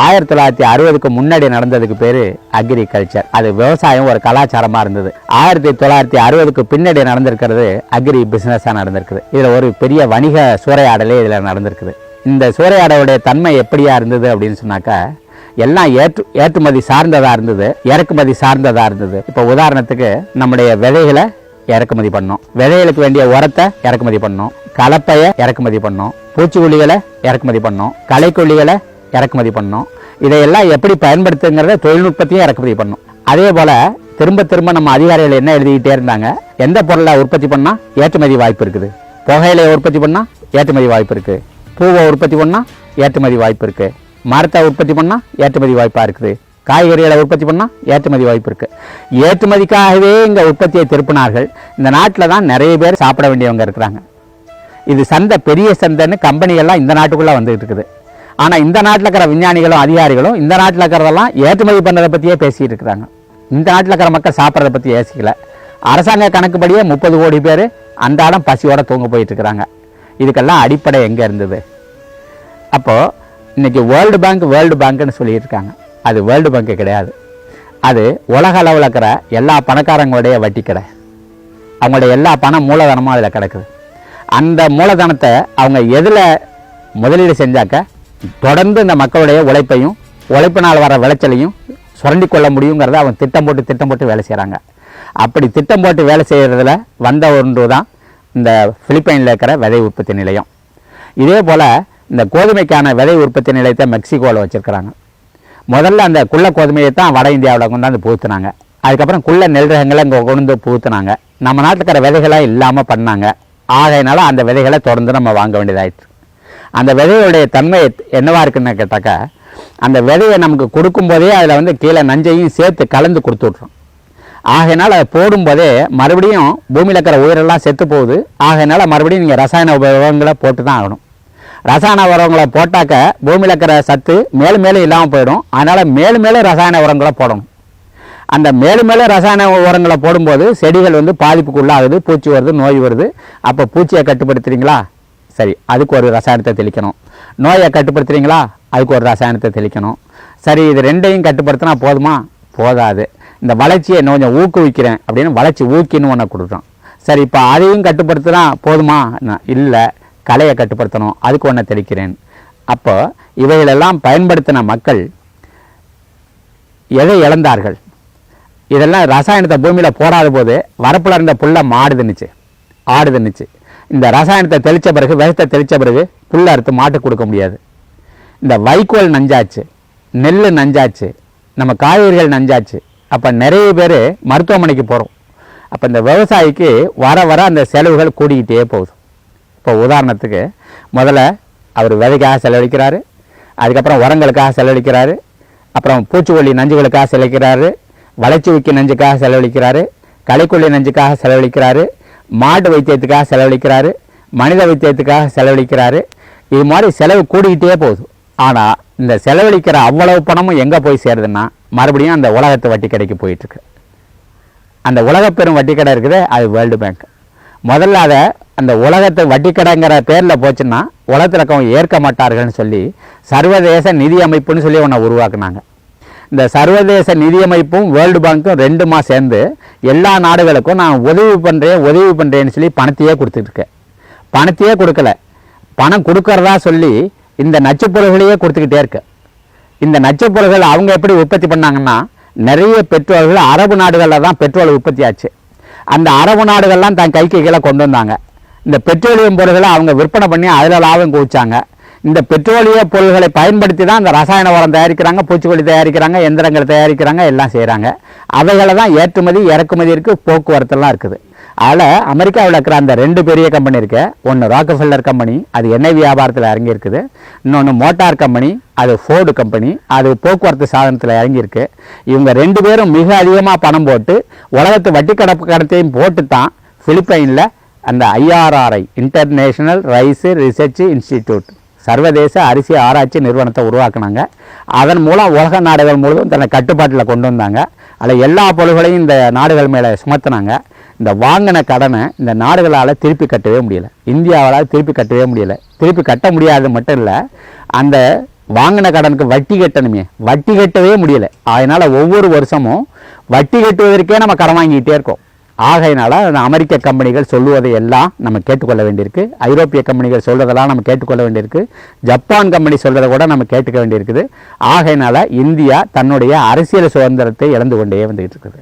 ஆயிரத்தி தொள்ளாயிரத்தி அறுபதுக்கு முன்னாடி நடந்ததுக்கு பேர் அக்ரிகல்ச்சர் அது விவசாயம் ஒரு கலாச்சாரமாக இருந்தது. ஆயிரத்தி தொள்ளாயிரத்தி அறுபதுக்கு பின்னாடி நடந்திருக்கிறது அக்ரி பிஸ்னஸாக நடந்திருக்குது. இதில் ஒரு பெரிய வணிக சூறையாடலே இதில் நடந்திருக்குது. இந்த சூறையாடலுடைய தன்மை எப்படியா இருந்தது அப்படின்னு சொன்னாக்கா எல்லாம் ஏற்று ஏற்றுமதி சார்ந்ததாக இருந்தது இறக்குமதி சார்ந்ததாக இருந்தது. இப்போ உதாரணத்துக்கு நம்முடைய விதைகளை இறக்குமதி பண்ணோம். விதைகளுக்கு வேண்டிய உரத்தை இறக்குமதி பண்ணோம். கலப்பையை இறக்குமதி பண்ணோம். பூச்சிக்கொல்லிகளை இறக்குமதி பண்ணோம். களைக்கொல்லிகளை இறக்குமதி பண்ணோம். இதையெல்லாம் எப்படி பயன்படுத்துங்கிறத தொழில்நுட்பத்தையும் இறக்குமதி பண்ணோம். அதே போல் திரும்ப திரும்ப நம்ம அதிகாரிகள் என்ன எழுதிக்கிட்டே இருந்தாங்க? எந்த பொருளை உற்பத்தி பண்ணால் ஏற்றுமதி வாய்ப்பு இருக்குது? புகையிலையை உற்பத்தி பண்ணால் ஏற்றுமதி வாய்ப்பு இருக்குது பூவை உற்பத்தி பண்ணால் ஏற்றுமதி வாய்ப்பு இருக்குது மரத்தை உற்பத்தி பண்ணால் ஏற்றுமதி வாய்ப்பாக இருக்குது. காய்கறிகளை உற்பத்தி பண்ணால் ஏற்றுமதி வாய்ப்பு இருக்குது ஏற்றுமதிக்காகவே இங்கே உற்பத்தியை திருப்பினார்கள். இந்த நாட்டில் தான் நிறைய பேர் சாப்பிட வேண்டியவங்க இருக்கிறாங்க. இது சந்தை பெரிய சந்தைன்னு கம்பெனிகள்லாம் இந்த நாட்டுக்குள்ளே வந்துகிட்டு இருக்குது. ஆனால் இந்த நாட்டில் இருக்கிற விஞ்ஞானிகளும் அதிகாரிகளும் இந்த நாட்டில் இருக்கிறதெல்லாம் ஏற்றுமதி பண்ணுறதை பற்றியே பேசிகிட்டு இருக்கிறாங்க. இந்த நாட்டில் இருக்கிற மக்கள் சாப்பிட்றத பற்றி யோசிக்கல. அரசாங்க கணக்குப்படியே முப்பது கோடி பேர் அன்றாடம் பசியோடு தூங்க போயிட்டு இருக்கிறாங்க. இதுக்கெல்லாம் அடிப்படை எங்கே இருந்தது? அப்போது இன்னைக்கு வேர்ல்டு பேங்க் வேர்ல்டு பேங்க்னு சொல்லியிருக்காங்க அது வேர்ல்டு பேங்க்கு கிடையாது. அது உலக அளவில் இருக்கிற எல்லா பணக்காரங்களுடைய வட்டி கடை. அவங்களுடைய எல்லா பணம் மூலதனமும் அதில் கிடக்குது. அந்த மூலதனத்தை அவங்க எதில் முதலீடு செஞ்சாக்க தொடர்ந்து இந்த மக்களுடைய உழைப்பையும் உழைப்பினால் வர விளைச்சலையும் சுரண்டி கொள்ள முடியுங்கிறத அவங்க திட்டம் போட்டு திட்டம் போட்டு வேலை செய்கிறாங்க அப்படி திட்டம் போட்டு வேலை செய்கிறதுல வந்த ஒன்று தான் இந்த பிலிப்பைனில் இருக்கிற விதை உற்பத்தி நிலையம். இதே போல் இந்த கோதுமைக்கான விதை உற்பத்தி நிலையத்தை மெக்சிகோவில் வச்சுருக்கிறாங்க. முதல்ல அந்த குள்ள கோதுமையை தான் வட இந்தியாவில் கொண்டாந்து புகுத்துனாங்க. அதுக்கப்புறம் குள்ள நெல் ரகங்களை இங்கே கொண்டு வந்து புகுத்துனாங்க. நம்ம நாட்டில் இருக்கிற இல்லாமல் பண்ணாங்க. ஆகையினால அந்த விதைகளை தொடர்ந்து நம்ம வாங்க வேண்டியதாயிட்டு அந்த விதையுடைய தன்மை என்னவாக இருக்குன்னு கேட்டாக்கா அந்த விதையை நமக்கு கொடுக்கும்போதே அதில் வந்து கீழே நஞ்சையும் சேர்த்து கலந்து கொடுத்து விட்றோம் ஆகையினால் அதை போடும்போதே மறுபடியும் பூமியில் இருக்கிற உயிரெல்லாம் செத்து போகுது. ஆகையினால் மறுபடியும் நீங்கள் ரசாயன உபயோகங்களை போட்டு தான் ஆகணும். ரசாயன உரங்களை போட்டாக்க பூமியில் இருக்கிற சத்து மேலும் மேலும் இல்லாமல் போயிடும். அதனால் மேலும் மேலும் ரசாயன உரங்களை போடணும். அந்த மேலும் மேலும் ரசாயன உரங்களை போடும்போது செடிகள் வந்து பாதிப்புக்கு உள்ளாகுது பூச்சி வருது நோய் வருது. அப்போ பூச்சியை கட்டுப்படுத்துறீங்களா? சரி அதுக்கு ஒரு ரசாயனத்தை தெளிக்கணும். நோயை கட்டுப்படுத்துறீங்களா? அதுக்கு ஒரு ரசாயனத்தை தெளிக்கணும். சரி இது ரெண்டையும் கட்டுப்படுத்தினா போதுமா? போதாது. இந்த வளர்ச்சியை இன்னும் கொஞ்சம் ஊக்குவிக்கிறேன் அப்படின்னு வளர்ச்சி ஊக்கின்னு ஒன்று கொடுக்குறோம். சரி இப்போ அதையும் கட்டுப்படுத்தினா போதுமா? இல்லை கலையை கட்டுப்படுத்தணும். அதுக்கு ஒன்று தெளிக்கிறேன். அப்போ இவைகளெல்லாம் பயன்படுத்தின மக்கள் எதை இழந்தார்கள்? இதெல்லாம் ரசாயனத்தை பூமியில் போடாத போது வரப்பில் இருந்த புல்லை மாடு தின்னுச்சு ஆடு தின்னுச்சு இந்த ரசாயனத்தை தெளித்த பிறகு விஷத்தை தெளித்த பிறகு புல்லை அறுத்து மாட்டுக்கு கொடுக்க முடியாது. இந்த வைக்கோல் நஞ்சாச்சு நெல் நஞ்சாச்சு நம்ம காய்கறிகள் நஞ்சாச்சு. அப்போ நிறைய பேர் மருத்துவமனைக்கு போகிறோம் அப்போ இந்த விவசாயிக்கு வர வர அந்த செலவுகள் கூடிக்கிட்டே போகுது. இப்போ உதாரணத்துக்கு முதல்ல அவர் விதைக்காக செலவழிக்கிறாரு அதுக்கப்புறம் உரங்களுக்காக செலவழிக்கிறாரு அப்புறம் பூச்சிக்கொல்லி நஞ்சுகளுக்காக செலவழிக்கிறாரு வளர்ச்சி ஊக்கி நஞ்சுக்காக செலவழிக்கிறாரு களைக்கொல்லி நஞ்சுக்காக செலவழிக்கிறாரு மாட்டு வைத்தியத்துக்காக செலவழிக்கிறாரு மனித வைத்தியத்துக்காக செலவழிக்கிறாரு. இது மாதிரி செலவு கூடிக்கிட்டே போகுது. ஆனால் இந்த செலவழிக்கிற அவ்வளவு பணமும் எங்கே போய் சேருதுன்னா மறுபடியும் அந்த உலகத்து வட்டி கடைக்கு போயிட்டுருக்கு. அந்த உலகப் பெரும் வட்டி கடை இருக்குது அது வேர்ல்டு பேங்க். முதல்ல அதை அந்த உலகத்தை வட்டி கடைங்கிற பேரில் போச்சுன்னா உலகத்தில் இருக்கவங்க ஏற்க மாட்டார்கள்னு சொல்லி சர்வதேச நிதி அமைப்புன்னு சொல்லி ஒன்றை உருவாக்குனாங்க. இந்த சர்வதேச நிதியமைப்பும் வேர்ல்டு பேங்க்கும் ரெண்டுமா சேர்ந்து எல்லா நாடுகளுக்கும் நான் உதவி பண்ணுறேன் உதவி பண்ணுறேன்னு சொல்லி பணத்தையே கொடுத்துட்ருக்கேன். பணத்தையே கொடுக்கல. பணம் கொடுக்கறதா சொல்லி இந்த நச்சு பொருள்களையே கொடுத்துக்கிட்டே இருக்கு. இந்த நச்சு பொருள்கள் அவங்க எப்படி உற்பத்தி பண்ணாங்கன்னா நிறைய பெட்ரோல்கள் அரபு நாடுகளில் தான் பெட்ரோல் உற்பத்தி ஆச்சு அந்த அரபு நாடுகள்லாம் தன் கைக்கு கீழே கொண்டு வந்தாங்க. இந்த பெட்ரோலியம் பொருள்களை அவங்க விற்பனை பண்ணி அதில் லாபம் குவிச்சாங்க. இந்த பெட்ரோலிய பொருள்களை பயன்படுத்தி தான் இந்த ரசாயன உரம் தயாரிக்கிறாங்க பூச்சிக்கொல்லி தயாரிக்கிறாங்க எந்திரங்கள் தயாரிக்கிறாங்க எல்லாம் செய்கிறாங்க அவைகளை தான் ஏற்றுமதி இறக்குமதி இருக்குது போக்குவரத்துலாம் இருக்குது. அதில் அமெரிக்காவில் இருக்கிற அந்த ரெண்டு பெரிய கம்பெனி இருக்கு. ஒன்று ராக்கஃபில்லர் கம்பெனி அது எண்ணெய் வியாபாரத்தில் இறங்கியிருக்குது. இன்னொன்று மோட்டார் கம்பெனி அது ஃபோர்டு கம்பெனி அது போக்குவரத்து சாதனத்தில் இறங்கியிருக்கு. இவங்க ரெண்டு பேரும் மிக அதிகமாக பணம் போட்டு உலகத்து வட்டி கடப்பு கடத்தையும் போட்டு தான் பிலிப்பைனில் அந்த IRRI international rice research institute சர்வதேச அரிசி ஆராய்ச்சி நிறுவனத்தை உருவாக்குனாங்க. அதன் மூலம் உலக நாடுகள் முழுவதும் தன்னை கட்டுப்பாட்டில் கொண்டு வந்தாங்க. அதில் எல்லா பொருள்களையும் இந்த நாடுகள் மேலே சுமத்துனாங்க. இந்த வாங்கின கடனை இந்த நாடுகளால் திருப்பி கட்டவே முடியல. இந்தியாவால் திருப்பி கட்டவே முடியல. திருப்பி கட்ட முடியாது மட்டும் இல்லை அந்த வாங்கின கடனுக்கு வட்டி கட்டணுமே. வட்டி கட்டவே முடியல. அதனால் ஒவ்வொரு வருஷமும் வட்டி கட்டுவதற்கே நம்ம கடன் வாங்கிக்கிட்டே இருக்கோம். ஆகையினால அமெரிக்க கம்பெனிகள் சொல்லுவதை எல்லாம் நம்ம கேட்டுக்கொள்ள வேண்டியிருக்கு. ஐரோப்பிய கம்பெனிகள் சொல்கிறதெல்லாம் நம்ம கேட்டுக்கொள்ள வேண்டியிருக்கு. ஜப்பான் கம்பெனி சொல்கிறத கூட நம்ம கேட்டுக்க வேண்டியிருக்குது. ஆகையினால இந்தியா தன்னுடைய அரசியல் சுதந்திரத்தை இழந்து கொண்டே வந்துகிட்டு இருக்குது.